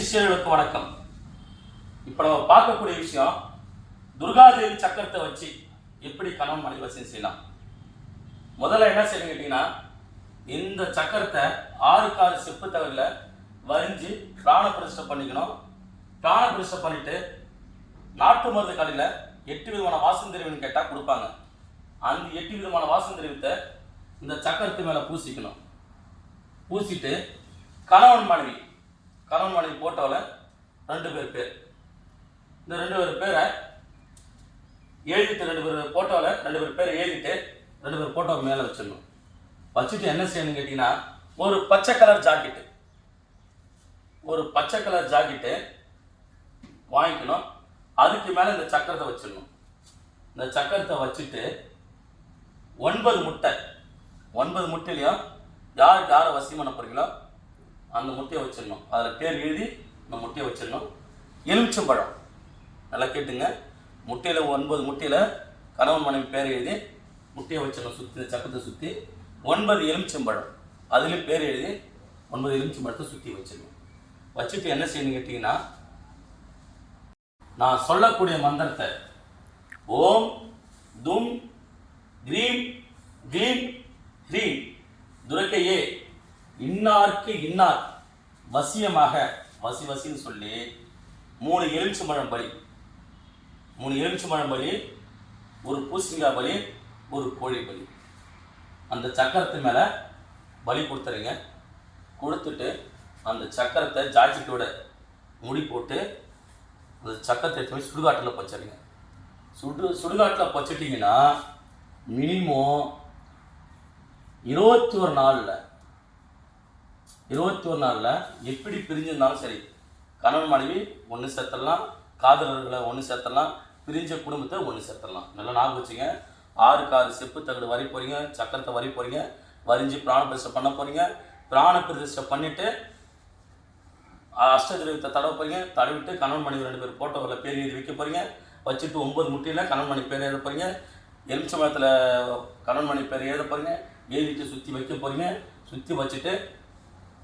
சிஷ்யர்களுக்கு வணக்கம். இப்போ நம்ம பார்க்கக்கூடிய விஷயம் துர்காதேவி சக்கரத்தை வச்சு எப்படி கணவன் மனைவி வசியம் செய்யலாம்? முதல்ல என்ன செய்யணும் கேட்டிங்கன்னா இந்த சக்கரத்தை ஆறுக்காறு செப்பு தகவலில் வரிஞ்சு பிராண பிரதிஷ்டை பண்ணிக்கணும். பிராண பிரதிஷ்டை பண்ணிட்டு நாட்டு மருந்து கடையில் எட்டு விதமான வாசம் தெரிவுன்னு கேட்டால் கொடுப்பாங்க. அந்த எட்டு விதமான வாசம் தெரிவித்த இந்த சக்கரத்து மேலே பூசிக்கணும். பூசிட்டு கணவன் மனைவி கணவன் மனைவி போட்டோவில் ரெண்டு பேர் பேர். இந்த ரெண்டு பேர் பேரை எழுதிட்டு ரெண்டு பேர் போட்டோவில் ரெண்டு பேர் பேரை எழுதிட்டு ரெண்டு பேர் போட்டோ மேலே வச்சிடணும். வச்சுட்டு என்ன செய்யணும்னு கேட்டிங்கன்னா ஒரு பச்சை கலர் ஜாக்கெட்டு ஒரு பச்சை கலர் ஜாக்கெட்டு வாங்கிக்கணும். அதுக்கு மேலே இந்த சக்கரத்தை வச்சிடணும். இந்த சக்கரத்தை வச்சுட்டு ஒன்பது முட்டை ஒன்பது முட்டையிலையும் யாருக்கு யாரை வசியம் பண்ண போகிறீங்களோ அந்த முட்டையை வச்சிடணும். அதில் பேர் எழுதி அந்த முட்டையை வச்சிடணும். எலுமிச்சம்பழம் நல்லா கேட்டுங்க. முட்டையில் ஒன்பது முட்டையில் கணவன் மனைவி பேர் எழுதி முட்டையை வச்சிடணும் சுற்றி சக்கத்தை சக்கரத்தை சுற்றி ஒன்பது எலுமிச்சம்பழம் அதுலேயும் பேர் எழுதி ஒன்பது எலுமிச்சம்பழத்தை சுற்றி வச்சிடணும். வச்சுட்டு என்ன செய்யணும் கேட்டிங்கன்னா நான் சொல்லக்கூடிய மந்திரத்தை ஓம் தும் கிரீம் கிரீம் ஹ்ரீம் துரக்கையே இன்னார்க்கு இன்னார். வசியமாக வசி வசின்னு சொல்லி மூணு எலுமிச்சம்பழம் பலி. மூணு எலுமிச்சம்பழம் பலி ஒரு பூசணிக்காய் பலி ஒரு கோழி பலி. அந்த சக்கரத்து மேலே பலி கொடுத்துருங்க. கொடுத்துட்டு அந்த சக்கரத்தை ஜாக்கெட்டோட முடி போட்டு அந்த சக்கரத்தை எடுத்து போய் சுடுகாட்டில் பச்சிருங்க. சுடு சுடுகாட்டில் பச்சிட்டிங்கன்னா மினிமம் இருபத்தி ஒரு நாளில் இருபத்தி ஒரு நாளில் எப்படி பிரிஞ்சிருந்தாலும் சரி கணவன் மனைவி ஒன்று சேர்த்துடலாம் காதலர்களை ஒன்று சேர்த்துடலாம் பிரிஞ்ச குடும்பத்தை ஒன்று சேர்த்துடலாம். நல்லா ஞாபகம் வச்சுங்க. ஆறுக்கு ஆறு செப்பு தகடு வரி போகிறீங்க சக்கரத்தை வரி போகிறீங்க வரிஞ்சு பிராண பிரதிஷ்டை பண்ண போகிறீங்க பிராண பிரதிஷ்டை பண்ணிவிட்டு அஷ்டதிரவத்தை தடவை போகிறீங்க தடவிட்டு கணவன் மனைவி ரெண்டு பேர் ஃபோட்டோவில் பேர் எழுதி வைக்க போகிறீங்க வச்சுட்டு ஒம்பது முட்டையில் கணவன் மனைவி பேர் எழுத போகிறீங்க எலுமிச்சமரத்தில் கணவன் மணி பேர் எழுத போகிறீங்க எழுதிட்டு சுற்றி வைக்க போகிறீங்க சுற்றி வச்சுட்டு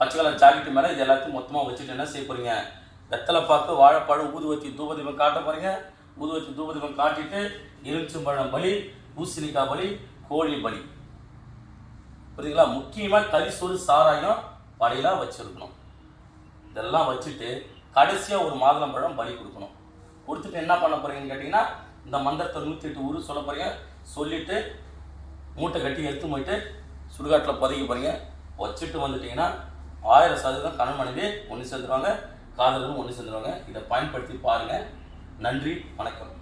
பச்சை கலர் ஜாக்கெட்டு மேலே இது எல்லாத்தையும் மொத்தமாக வச்சுட்டு என்ன செய்ய போகிறீங்க வெத்தலைப்பாக்கு வாழைப்பழம் ஊதுவத்தி தூபதீபம் காட்ட போகிறீங்க ஊதுவத்தி தூபதீபம் காட்டிட்டு எலுமிச்சம்பழம் பலி பூசணிக்காய் பலி கோழி பலி. புரியுதுங்களா? முக்கியமாக கரிசோறு சாராயம் படையெல்லாம் வச்சுருக்கணும். இதெல்லாம் வச்சுட்டு கடைசியாக ஒரு மாதுளம்பழம் பலி கொடுக்கணும். கொடுத்துட்டு என்ன பண்ண போகிறீங்கன்னு கேட்டிங்கன்னா இந்த மந்திரத்தை நூற்றி எட்டு ஊர் சொல்ல போகிறீங்க சொல்லிட்டு மூட்டை கட்டி எடுத்து போயிட்டு சுடுகாட்டில் புதைக்க போகிறீங்க வச்சுட்டு வந்துட்டிங்கன்னா ஆயிரம் சதவீதம் கணவன் மனைவி ஒன்று சேர்ந்துருவாங்க காதலரும் ஒன்று சேர்ந்துருவாங்க. இதை பயன்படுத்தி பாருங்கள் நன்றி வணக்கம்.